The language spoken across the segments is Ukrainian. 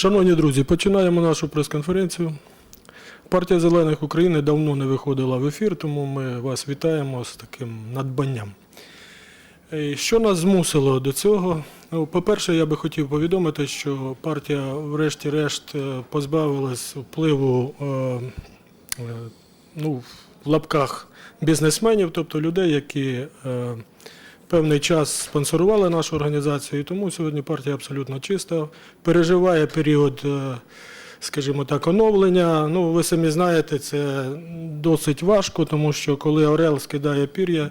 Шановні друзі, починаємо нашу прес-конференцію. Партія Зелених України давно не виходила в ефір, тому ми вас вітаємо з таким надбанням. Е, Що нас змусило до цього? Ну, по-перше, я би хотів повідомити, що партія, врешті-решт, е, позбавилась впливу е, ну, в лапках бізнесменів, тобто людей, які певний час спонсорували нашу організацію, і тому сьогодні партія абсолютно чиста, переживає період, е, скажімо так, оновлення. Ну, ви самі знаєте, це досить важко, тому що коли Орел скидає пір'я,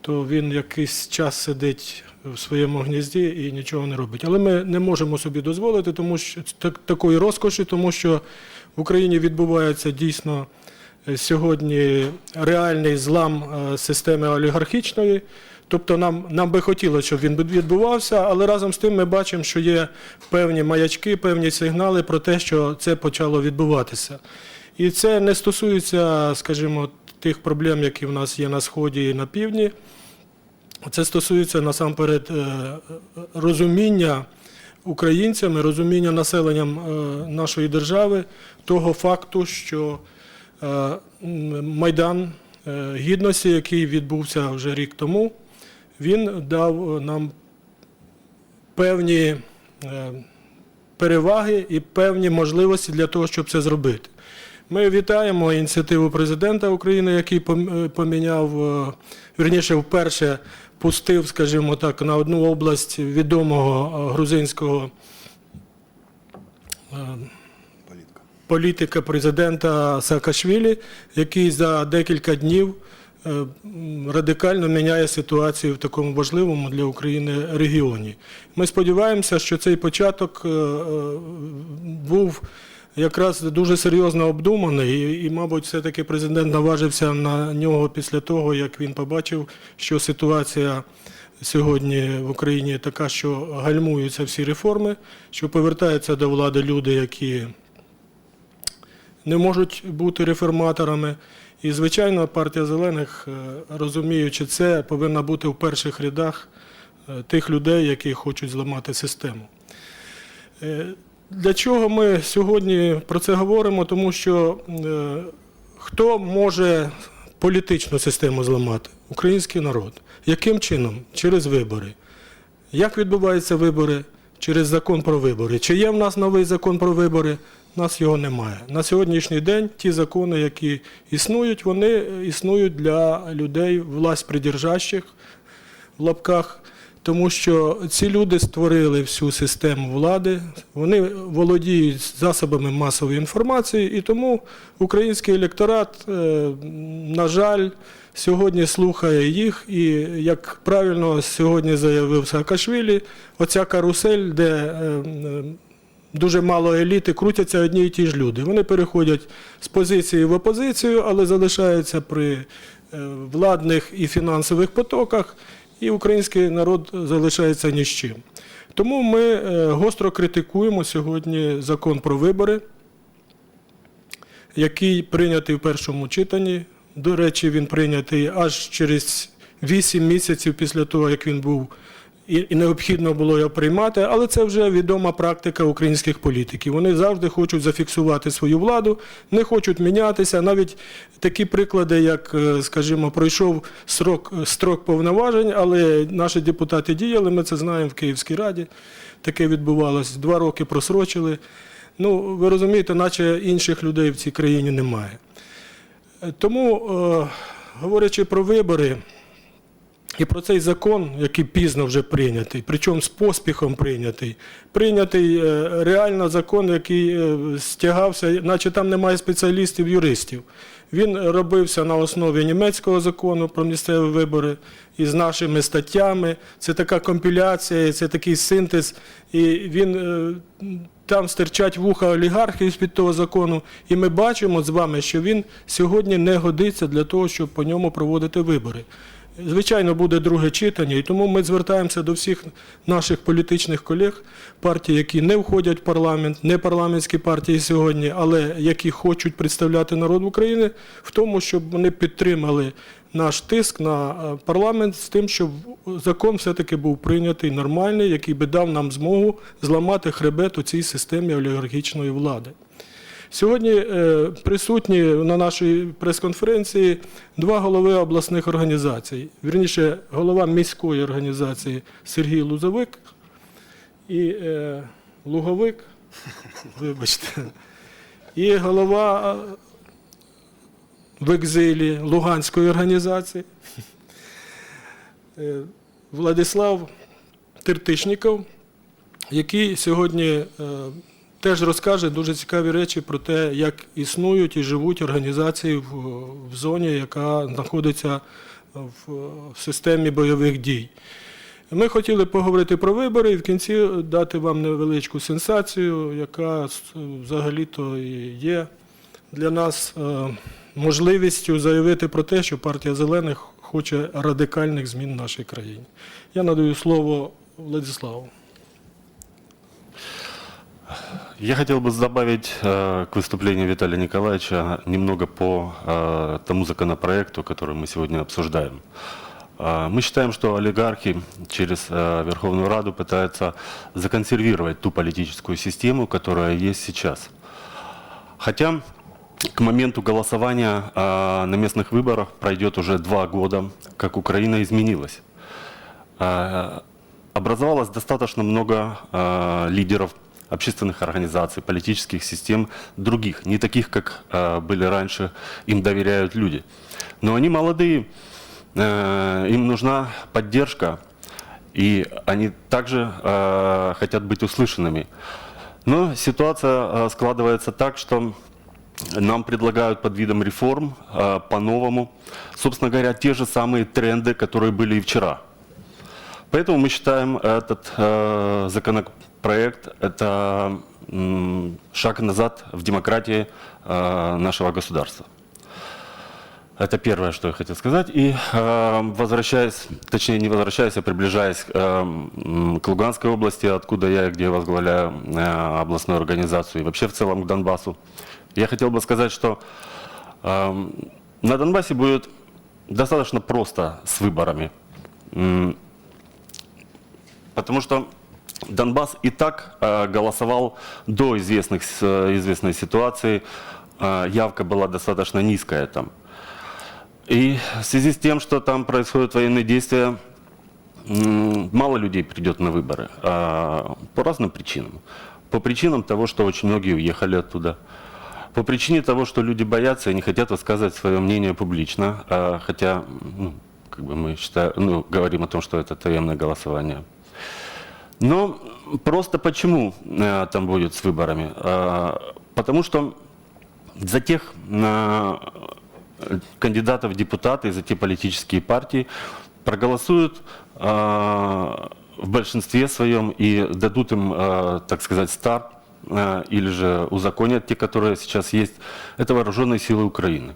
то він якийсь час сидить в своєму гнізді і нічого не робить. Але ми не можемо собі дозволити тому що, так, такої розкоші, тому що в Україні відбувається дійсно е, сьогодні реальний злам е, системи олігархічної. Тобто нам, нам би хотілося, щоб він відбувався, але разом з тим ми бачимо, що є певні маячки, певні сигнали про те, що це почало відбуватися. І це не стосується, скажімо, тих проблем, які в нас є на сході і на півдні. Це стосується насамперед е, розуміння українцями, розуміння населенням е, нашої держави того факту, що е, Майдан гідності, який відбувся вже рік тому, він дав нам певні е, переваги і певні можливості для того, щоб це зробити. Ми вітаємо ініціативу президента України, який е, поміняв, е, вірніше, вперше пустив, скажімо так, на одну область відомого е, грузинського е, політика президента Саакашвілі, який за декілька днів е, радикально міняє ситуацію в такому важливому для України регіоні. Ми сподіваємося, що цей початок е, е, був якраз дуже серйозно обдуманий, і, мабуть, все-таки президент наважився на нього після того, як він побачив, що ситуація сьогодні в Україні така, що гальмуються всі реформи, що повертаються до влади люди, які не можуть бути реформаторами. І, звичайно, партія зелених, е, розуміючи це, повинна бути в перших рядах е, тих людей, які хочуть зламати систему. Е, Для чого ми сьогодні про це говоримо? Тому що хто може політичну систему зламати? Український народ. Яким чином? Через вибори. Як відбуваються вибори? Через закон про вибори. Чи є в нас новий закон про вибори? У нас його немає. На сьогоднішній день ті закони, які існують, вони існують для людей власть придержащих в лапках, тому що ці люди створили всю систему влади, вони володіють засобами масової інформації, і тому український електорат, е, на жаль, сьогодні слухає їх. І як правильно сьогодні заявив Саакашвілі, оця карусель, де е, е, дуже мало еліти, крутяться одні і ті ж люди. Вони переходять з позиції в опозицію, але залишаються при е, владних і фінансових потоках, і український народ залишається ні з чим. Тому ми е, гостро критикуємо сьогодні закон про вибори, який прийнятий в першому читанні. До речі, він прийнятий аж через 8 місяців після того, як він був і необхідно було його приймати, але це вже відома практика українських політиків. Вони завжди хочуть зафіксувати свою владу, не хочуть мінятися. Навіть такі приклади, як, е, скажімо, пройшов строк, строк повноважень, але наші депутати діяли, ми це знаємо в Київській раді. Таке відбувалося. Два роки просрочили. Ну, ви розумієте, наче інших людей в цій країні немає. Е, Тому, е, говорячи про вибори, і про цей закон, який пізно вже прийнятий, причому з поспіхом прийнятий, прийнятий е, реально закон, який е, стягався, наче там немає спеціалістів, юристів. Він робився на основі німецького закону про місцеві вибори із нашими статтями. Це така компіляція, це такий синтез. І він е, там стирчать вуха олігархів з-під того закону. І ми бачимо з вами, що він сьогодні не годиться для того, щоб по ньому проводити вибори. Звичайно, буде друге читання, і тому ми звертаємося до всіх наших політичних колег, партій, які не входять в парламент, не парламентські партії сьогодні, але які хочуть представляти народ України, в тому, щоб вони підтримали наш тиск на е, парламент з тим, щоб закон все-таки був прийнятий нормальний, який би дав нам змогу зламати хребет у цій системі олігархічної влади. Сьогодні е, присутні на нашій прес-конференції два голови обласних організацій. Вірніше, голова міської організації Сергій Лузовик і е, Луговик, вибачте, і голова е, в екзилі Луганської організації Владислав Тертишніков, який сьогодні теж розкаже дуже цікаві речі про те, як існують і живуть організації в, в зоні, яка знаходиться в, в системі бойових дій. Ми хотіли поговорити про вибори і в кінці дати вам невеличку сенсацію, яка взагалі-то є для нас е, можливістю заявити про те, що партія зелених хоче радикальних змін в нашій країні. Я надаю слово Владиславу. Я хотел бы добавить э, к выступлению Виталия Николаевича немного по э, тому законопроекту, который мы сегодня обсуждаем. Э, мы считаем, что олигархи через э, Верховную Раду пытаются законсервировать ту политическую систему, которая есть сейчас. Хотя к моменту голосования э, на местных выборах пройдет уже два года, как Украина изменилась. Э, Образовалось достаточно много э, лидеров общественных организаций, политических систем, других, не таких, как э, были раньше, им доверяют люди. Но они молодые, э, им нужна поддержка, и они также э, хотят быть услышанными. Но ситуация э, складывается так, что нам предлагают под видом реформ э, по-новому, собственно говоря, те же самые тренды, которые были и вчера. Поэтому мы считаем этот э, законопроект это м, шаг назад в демократии э, нашего государства. Это первое, что я хотел сказать. И э, возвращаясь, точнее не возвращаясь, а приближаясь э, к Луганской области, откуда я где я возглавляю э, областную организацию и вообще в целом к Донбассу, я хотел бы сказать, что э, на Донбассе будет достаточно просто с выборами. Потому что Донбасс и так э, голосовал до известных, э, известной ситуации. Э, явка была достаточно низкая там. И в связи с тем, что там происходят военные действия, мало людей придет на выборы. По разным причинам. По причинам того, что очень многие уехали оттуда. По причине того, что люди боятся и не хотят высказывать свое мнение публично. Хотя, ну, как бы мы считаем, ну, говорим о том, что это таемное голосование. Но просто почему э, там будет с выборами? Э, потому что за тех э, кандидатов в депутаты, за те политические партии проголосуют э, в большинстве своем и дадут им, э, так сказать, старт э, или же узаконят те, которые сейчас есть, это вооруженные силы Украины.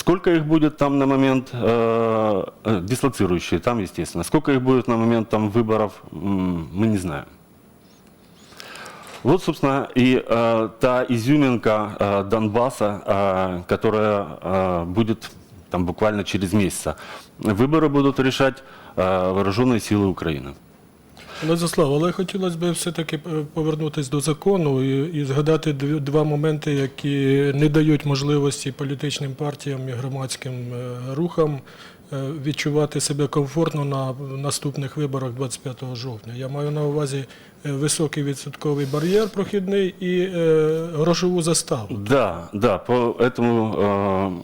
Сколько их будет там на момент, э, э, дислоцирующие там, естественно, сколько их будет на момент там выборов, мы не знаем. Вот, собственно, и э, та изюминка э, Донбасса, э, которая э, будет там буквально через месяц. Выборы будут решать э, вооруженные силы Украины. Владислав, але хотілося б все-таки е, повернутися до закону і, і згадати два моменти, які не дають можливості політичним партіям і громадським е, рухам е, відчувати себе комфортно на наступних виборах 25 жовтня. Я маю на увазі високий відсотковий бар'єр прохідний і грошову заставу. Да, да, по этому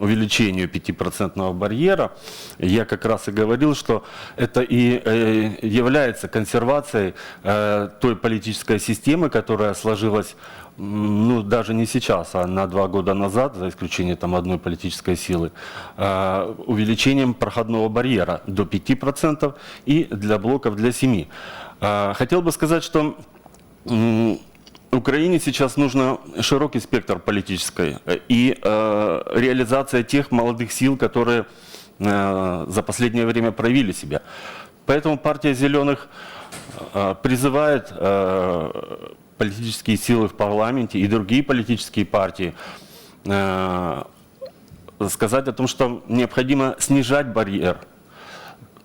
увеличению 5% барьера я как раз и говорил, что это и э, является консервацией э, той политической системы, которая сложилась ну, даже не сейчас, а на два года назад, за исключением там, одной политической силы, э, увеличением проходного барьера до 5% и для блоков для 7%. Э, хотел бы сказать, что Украине сейчас нужно широкий спектр политической э, и э, реализация тех молодых сил, которые э, за последнее время проявили себя. Поэтому партия зеленых э, призывает э, политические силы в парламенте и другие политические партии э, сказать о том, что необходимо снижать барьер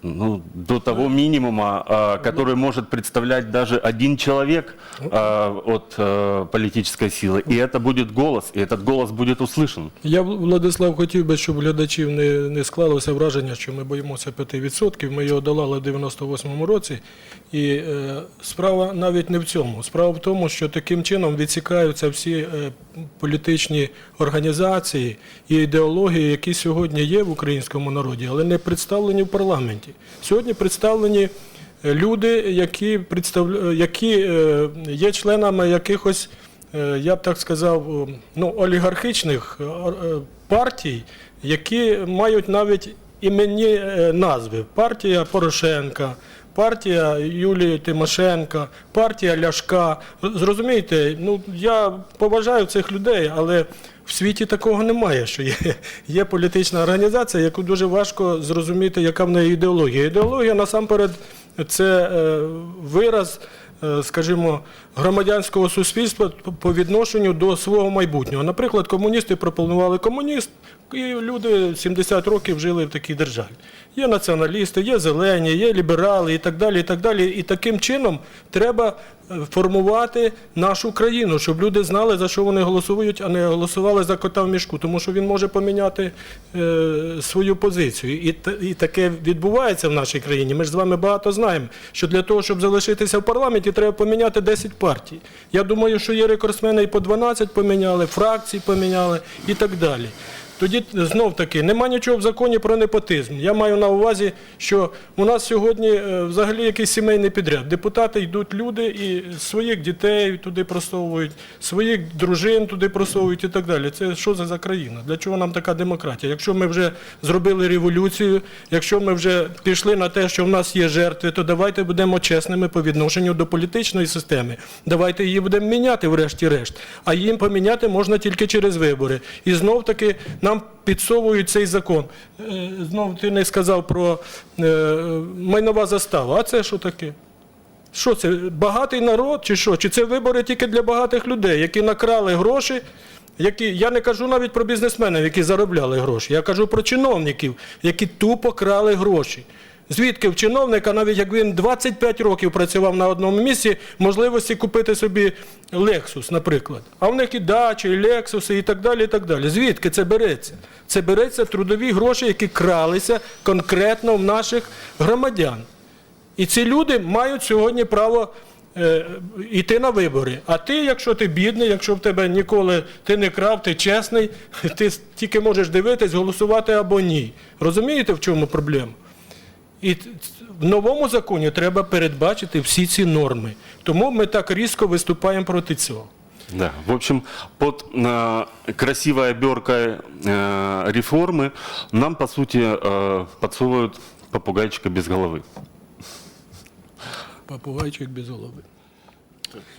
ну, до того минимума, а, который может представлять даже один человек а, от а, политической силы. И это будет голос, и этот голос будет услышан. Я, Владислав, хотів би, щоб у глядачів не, не склалося враження, що ми боїмося 5%. Ми його долали в 98-му році. І е, справа навіть не в цьому. Справа в тому, що таким чином відсікаються всі е, політичні організації і ідеології, які сьогодні є в українському народі, але не представлені в парламенті. Сьогодні представлені е, люди, які, представля... які е, є членами якихось е, я б так сказав, ну, олігархічних е, е, партій, які мають навіть іменні е, назви. Партія Порошенка, партія Юлії Тимошенка, партія Ляшка. Зрозумієте, ну я поважаю цих людей, але в світі такого немає, що є, є політична організація, яку дуже важко зрозуміти, яка в неї ідеологія. Ідеологія насамперед це е, вираз е, скажімо, громадянського суспільства по відношенню до свого майбутнього. Наприклад, комуністи пропонували комуніст, і люди 70 років жили в такій державі. Є націоналісти, є зелені, є ліберали і так далі. І так далі. І таким чином треба е, формувати нашу країну, щоб люди знали, за що вони голосують, а не голосували за кота в мішку, тому що він може поміняти е, свою позицію. І, і таке відбувається в нашій країні. Ми ж з вами багато знаємо, що для того, щоб залишитися в парламенті, треба поміняти 10 партій. Я думаю, що є рекордсмени і по 12 поміняли, фракції поміняли і так далі. Тоді знов таки нема нічого в законі про непотизм. Я маю на увазі, що у нас сьогодні е, взагалі якийсь сімейний підряд. Депутати йдуть люди і своїх дітей туди просовують, своїх дружин туди просовують і так далі. Це що за, за країна? Для чого нам така демократія? Якщо ми вже зробили революцію, якщо ми вже пішли на те, що в нас є жертви, то давайте будемо чесними по відношенню до політичної системи. Давайте її будемо міняти, врешті-решт. А їм поміняти можна тільки через вибори. І знов таки нам підсовують цей закон. Знову ти не сказав про е, майнова застава. А це що таке? Що це? Багатий народ чи що? Чи це вибори тільки для багатих людей, які накрали гроші? Які, я не кажу навіть про бізнесменів, які заробляли гроші. Я кажу про чиновників, які тупо крали гроші. Звідки в чиновника, навіть як він 25 років працював на одному місці, можливості купити собі Lexus, наприклад. А в них і дачі, і Лексуси, і так далі. і так далі. Звідки це береться? Це береться трудові гроші, які кралися конкретно в наших громадян. І ці люди мають сьогодні право е, йти на вибори. А ти, якщо ти бідний, якщо в тебе ніколи ти не крав, ти чесний, ти тільки можеш дивитись, голосувати або ні. Розумієте, в чому проблема? І т- в новому законі треба передбачити всі ці норми. Тому ми так різко виступаємо проти цього. Да, в общем, под э, красивой оберкой э, реформы нам, по сути, э, подсовывают попугайчика без головы. Попугайчик без голови.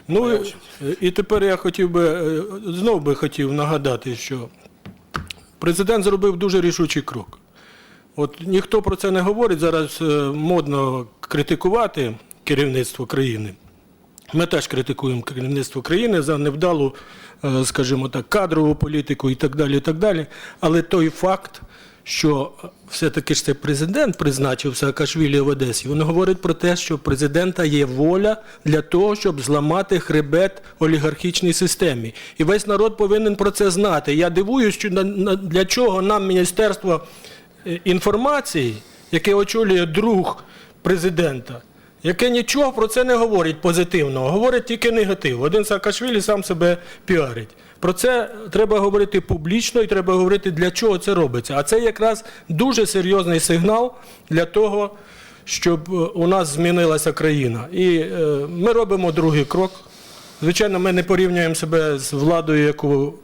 Ну і- і тепер я хотів би е, знов би хотів нагадати, що президент зробив дуже рішучий крок. От ніхто про це не говорить. Зараз е, модно критикувати керівництво країни. Ми теж критикуємо керівництво країни за невдалу, е, скажімо так, кадрову політику і так далі. і так далі. Але той факт, що все-таки ж це президент призначив Саакашвілі в Одесі, він говорить про те, що президента є воля для того, щоб зламати хребет олігархічній системі. І весь народ повинен про це знати. Я дивуюсь, для чого нам Міністерство інформації, яке очолює друг президента, яке нічого про це не говорить позитивного, говорить тільки негатив. Один Саакашвілі сам себе піарить. Про це треба говорити публічно і треба говорити, для чого це робиться. А це якраз дуже серйозний сигнал для того, щоб е, у нас змінилася країна. І е, ми робимо другий крок. Звичайно, ми не порівнюємо себе з владою, яку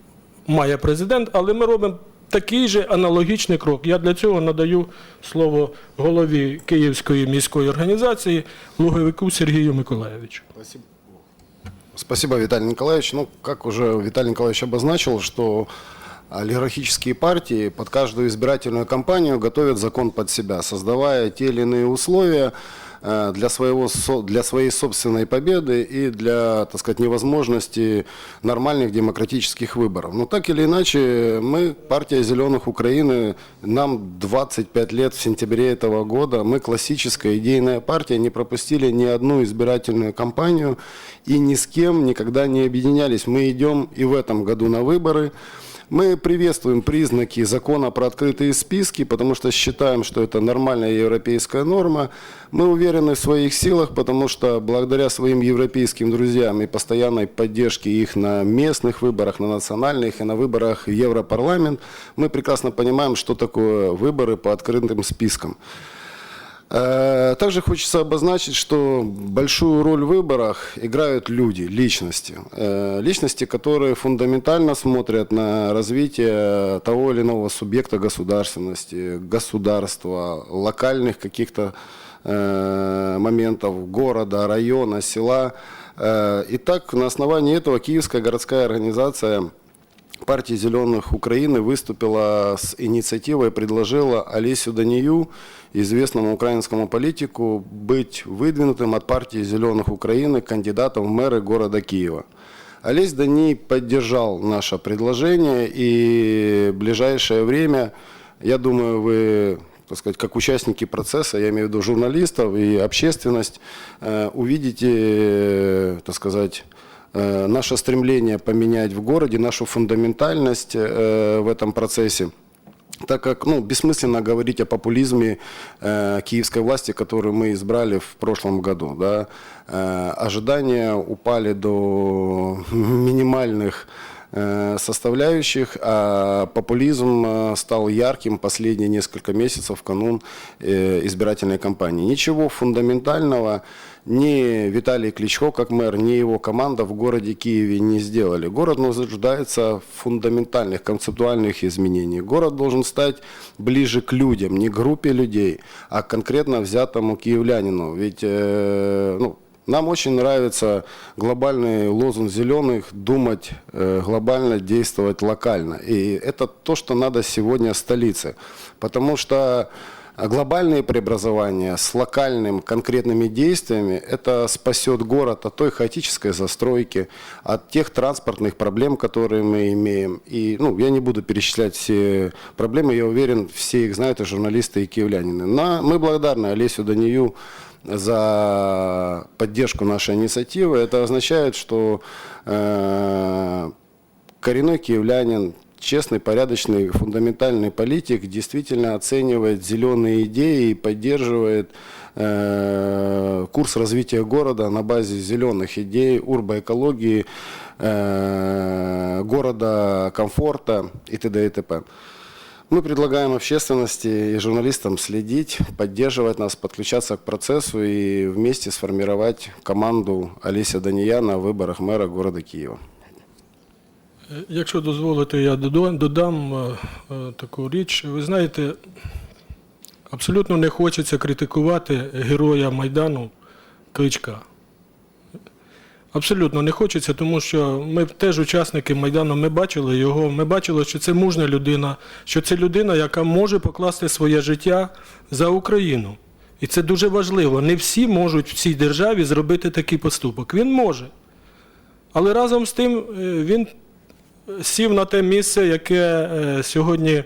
має президент, але ми робимо такий же аналогічний крок. Я для цього надаю слово голові Київської міської організації Луговику Сергію Миколаєвичу. Спасибо. Виталий Николаевич. Ну, как уже Виталий Николаевич обозначил, что олигархические партии под каждую избирательную кампанию готовят закон под себя, создавая те или иные условия для, своего, для своей собственной победы и для, так сказать, невозможности нормальных демократических выборов. Но так или иначе, мы, партия «Зеленых Украины», нам 25 лет в сентябре этого года, мы классическая идейная партия, не пропустили ни одну избирательную кампанию и ни с кем никогда не объединялись. Мы идем и в этом году на выборы. Мы приветствуем признаки закона про открытые списки, потому что считаем, что это нормальная европейская норма. Мы уверены в своих силах, потому что благодаря своим европейским друзьям и постоянной поддержке их на местных выборах, на национальных и на выборах в Европарламент, мы прекрасно понимаем, что такое выборы по открытым спискам. Э, Также хочется обозначить, что большую роль в выборах играют люди, личности. Э, Личности, которые фундаментально смотрят на развитие того или иного субъекта государственности, государства, локальных каких-то э, моментов города, района, села. Э, Итак, на основании этого Киевская городская организация партии «Зеленых Украины» выступила с инициативой, предложила Олесю Данию, известному украинскому политику, быть выдвинутым от партии «Зеленых Украины» кандидатом в мэры города Киева. Олесь Дани поддержал наше предложение, и в ближайшее время, я думаю, вы так сказать, как участники процесса, я имею в виду журналистов и общественность, э, увидите, э, так сказать, э, наше стремление поменять в городе, нашу фундаментальность в этом процессе. Так как ну, бессмысленно говорить о популизме э, киевской власти, которую мы избрали в прошлом году. Да. Э, ожидания упали до минимальных э, составляющих, а популизм э, стал ярким последние несколько месяцев в канун э, избирательной кампании. Ничего фундаментального ни Виталий Кличко, как мэр, ни его команда в городе Киеве не сделали. Город нуждается в фундаментальных, концептуальных изменениях. Город должен стать ближе к людям, не группе людей, а конкретно взятому киевлянину. Ведь э, ну, нам очень нравится глобальный лозунг зеленых думать э, глобально, действовать локально. И это то, что надо сегодня столице. Потому что глобальные преобразования с локальными конкретными действиями, это спасет город от той хаотической застройки, от тех транспортных проблем, которые мы имеем. И ну, я не буду перечислять все проблемы, я уверен, все их знают, и журналисты, и киевлянины. Но мы благодарны Олесю Данию за поддержку нашей инициативы. Это означает, что э, коренной киевлянин, честный, порядочный, фундаментальный политик действительно оценивает зеленые идеи и поддерживает э, курс развития города на базе зеленых идей, урбоэкологии, э, города комфорта и т.д. и т.п. Мы предлагаем общественности и журналистам следить, поддерживать нас, подключаться к процессу и вместе сформировать команду Олеся Дания на выборах мэра города Киева. Е, Якщо дозволите, я додам е, е, таку річ. Ви знаєте, абсолютно не хочеться критикувати героя Майдану Кличка. Абсолютно не хочеться, тому що ми теж учасники Майдану, ми бачили його, ми бачили, що це мужня людина, що це людина, яка може покласти своє життя за Україну. І це дуже важливо. Не всі можуть в цій державі зробити такий поступок. Він може. Але разом з тим він сів на те місце, яке е, сьогодні,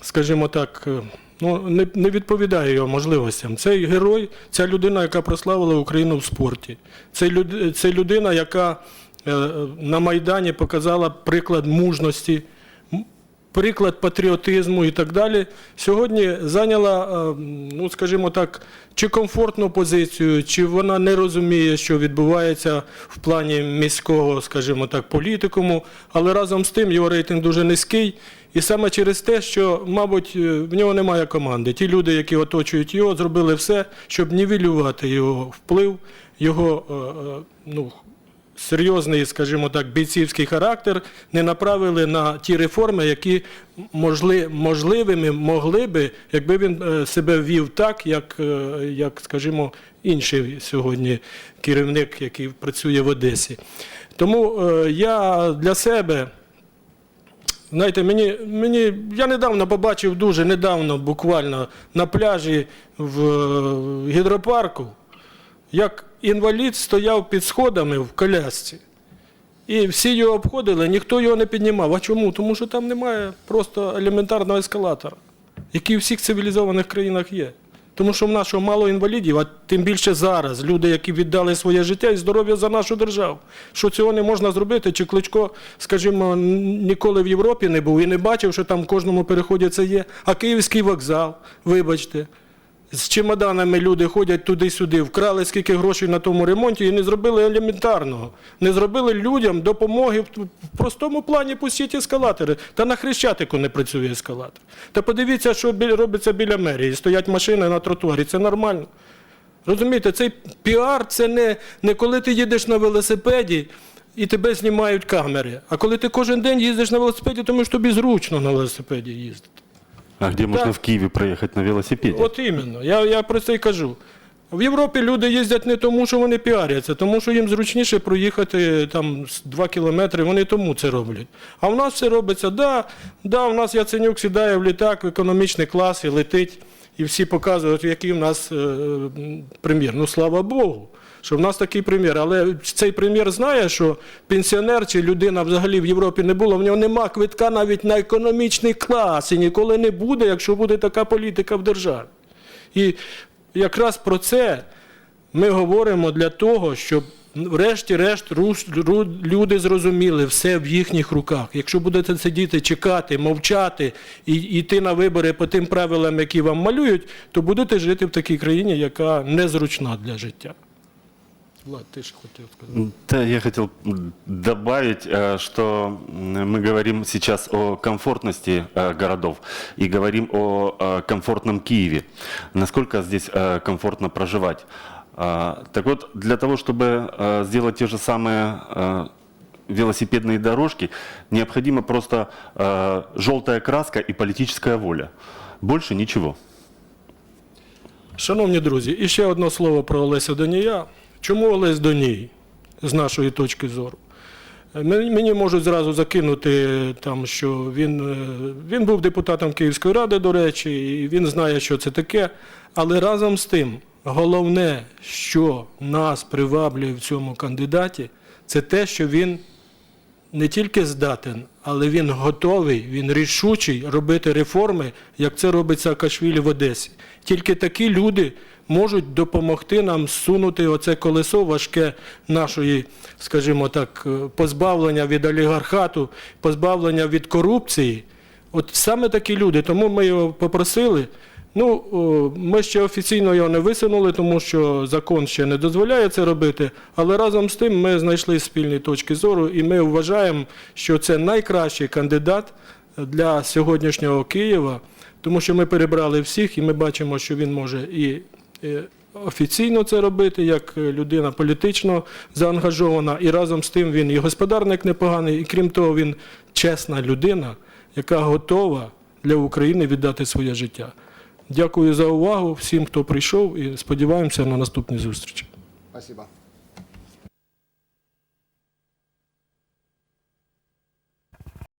скажімо так, е, ну, не, не відповідає його можливостям. Цей герой, ця людина, яка прославила Україну в спорті. Це, люд, це людина, яка е, на Майдані показала приклад мужності, приклад патріотизму і так далі. Сьогодні зайняла, е, ну скажімо так, чи комфортну позицію, чи вона не розуміє, що відбувається в плані міського, скажімо так, політикуму, але разом з тим його рейтинг дуже низький. І саме через те, що, мабуть, е, в нього немає команди. Ті люди, які оточують його, зробили все, щоб нівелювати його вплив, його е, ну, серйозний, скажімо так, бійцівський характер не направили на ті реформи, які можли, можливими могли би, якби він е, себе вів так, як, е, як, скажімо, інший сьогодні керівник, який працює в Одесі. Тому е, я для себе. Знаєте, мені, мені, я недавно побачив дуже недавно, буквально на пляжі в гідропарку як інвалід стояв під сходами в колясці. І всі його обходили, ніхто його не піднімав. А чому? Тому що там немає просто елементарного ескалатора, який у всіх цивілізованих країнах є. Тому що в нас мало інвалідів, а тим більше зараз люди, які віддали своє життя і здоров'я за нашу державу. Що цього не можна зробити? Чи Кличко, скажімо, ніколи в Європі не був і не бачив, що там в кожному переході це є. А Київський вокзал, вибачте. З чемоданами люди ходять туди-сюди, вкрали скільки грошей на тому ремонті і не зробили елементарного. Не зробили людям допомоги в простому плані пустіть ескалатори. Та на Хрещатику не працює ескалатор. Та подивіться, що робиться біля мерії. Стоять машини на тротуарі. Це нормально. Розумієте, цей піар це не, не коли ти їдеш на велосипеді і тебе знімають камери, а коли ти кожен день їздиш на велосипеді, тому що тобі зручно на велосипеді їздити. А где можно в Киеве проехать на велосипеде? От іменно. Я, я про це й кажу. В Європі люди їздять не тому, що вони піаряться, тому що їм зручніше проїхати там 2 кілометри, вони тому це роблять. А в нас все робиться, да, да, в нас Яценюк сідає в літак в економічний клас і летить, і всі показують, який в нас е, прем'єр. Ну, слава Богу, що в нас такий прем'єр. Але цей прем'єр знає, що пенсіонер чи людина взагалі в Європі не була, в нього нема квитка навіть на економічний клас і ніколи не буде, якщо буде така політика в державі. І якраз про це ми говоримо для того, щоб врешті-решт люди зрозуміли все в їхніх руках. Якщо будете сидіти, чекати, мовчати і йти на вибори по тим правилам, які вам малюють, то будете жити в такій країні, яка незручна для життя. Влад, ти ж хотів сказати. Да, я хотел м, добавить, э, что м, мы говорим сейчас о комфортности э, городов и говорим о э, комфортном Киеве. Насколько здесь э, комфортно проживать? А, Так вот, для того, чтобы э, сделать те же самые э, велосипедные дорожки, необходима просто э, желтая краска и политическая воля. Больше ничего. Шановні друзі, і ще одне слово про Олеся Донія. Чому Олесь Доній, з нашої точки зору? Мені мені можуть зразу закинути, там, що він, е, він був депутатом Київської ради, до речі, і він знає, що це таке. Але разом з тим, головне, що нас приваблює в цьому кандидаті, це те, що він не тільки здатен, але він готовий, він рішучий робити реформи, як це робить Саакашвілі в Одесі. Тільки такі люди можуть допомогти нам зсунути оце колесо важке нашої, скажімо так, е, позбавлення від олігархату, позбавлення від корупції. От саме такі люди, тому ми його попросили. Ну, ми ще офіційно його не висунули, тому що закон ще не дозволяє це робити. Але разом з тим ми знайшли спільні точки зору, і ми вважаємо, що це найкращий кандидат для сьогоднішнього Києва, тому що ми перебрали всіх, і ми бачимо, що він може і е, офіційно це робити, як е, людина політично заангажована, і разом з тим він і господарник непоганий, і крім того, він чесна людина, яка готова для України віддати своє життя. Дякую за увагу всім, хто прийшов, і сподіваємося на наступні зустрічі. Спасибо.